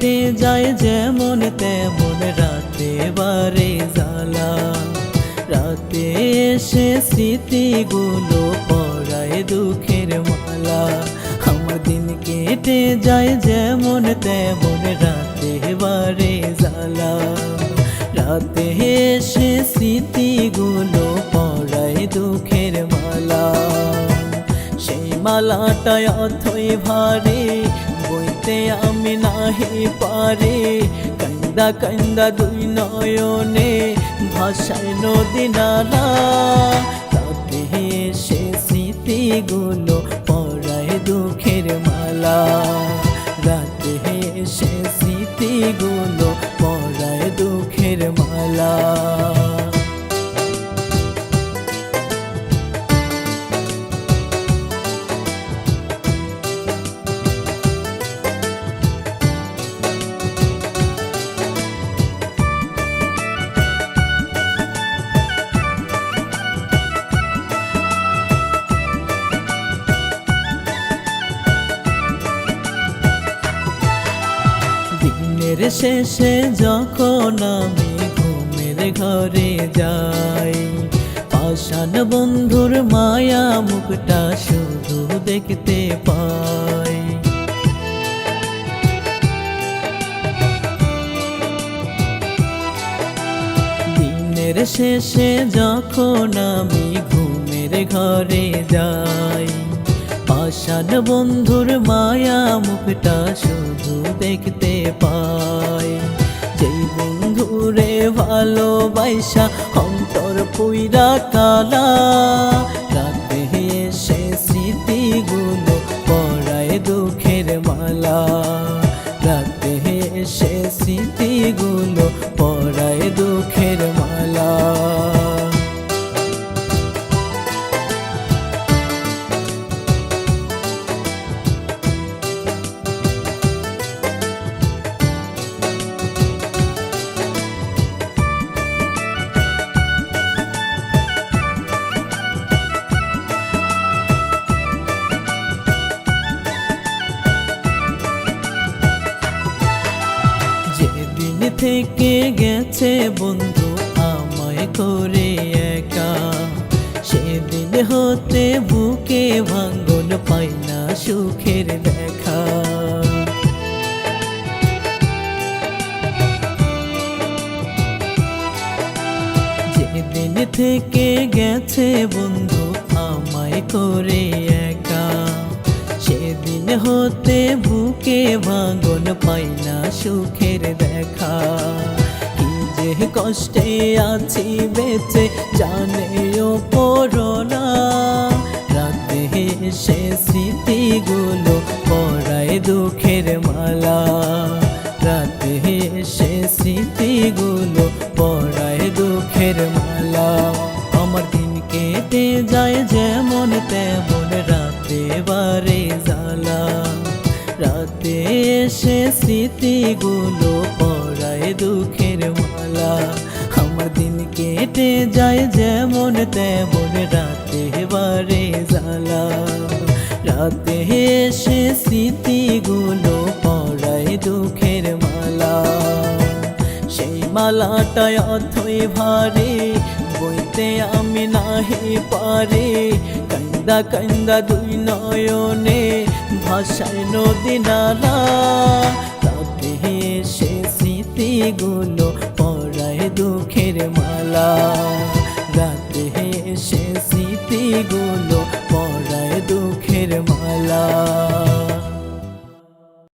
কেটে যায় যেমন তেমন রাতে বারে জ্বালা। রাতে এসে স্মৃতিগুলো পড়ায় দুঃখের মালা। আমার কেটে যায় যেমন তেমন রাতে বারে জ্বালা। রাতে এসে স্মৃতিগুলো পড়ায় দুঃখের মালা। সেই মালাটায় অথই ভারে বইতে আমি নাহি পারে। কান্দা কান্দা দুই নয়নে ভাষায় নদী নালা। তাতে সে স্মৃতিগুলো পড়ায় দুঃখের মালা। রাতে সে স্মৃতিগুলো পড়ায় দুঃখের মালা। দিনের শেষে যখন আমি ঘুমের ঘরে যাই, পাষাণ বন্ধুর মায়া মুখটা শুধু দেখতে পাই। দিনের শেষে যখন আমি ঘুমের ঘরে যাই পাষাণ বন্ধুর মায়া মুখটা শুধু দেখতে পায়। যেই বন্ধুরে ভালোবাসা অন্তর পুইরা কালা রাতে সে স্মৃতিগুলো পড়ায় দুঃখের মালা। রাতে সে স্মৃতিগুলো পড়ায় দুঃখের মালা। থেকে গেছে বন্ধু, আমায় করে একা। সেদিন হতে বুকে ভাঙ্গন পাই না সুখের দেখা। যেদিন থেকে গেছে বন্ধু, আমায় করে হতে বুকে ভাঙন পাই না সুখের দেখা। যে কষ্টে আছি বেঁচে জানে ও পড়না রাতে সে স্মৃতিগুলো পড়ায় দুঃখের মালা। রাতে সে স্মৃতিগুলো পড়ায় দুঃখের মালা। আমার দিন কেটে যায় যেমন তেমন রাতে বারে জ্বালা। রাতে এসে স্মৃতিগুলো পড়ায় দুঃখের মালা। আমার দিন কেটে যায় যেমন তেমন রাতে বারে জ্বালা। রাতে এসে স্মৃতিগুলো পড়ায় দুঃখের মালা। সেই মালাটায় অথই ভারে, বইতে আমি নাহি পারে। কান্দা কান্দা দুই নয়নে ভাষায় নদী নালা। তাকে সে স্মৃতিগুলো পড়ায় দুঃখের মালা। রাতে সে স্মৃতিগুলো পড়ায় দুঃখের মালা।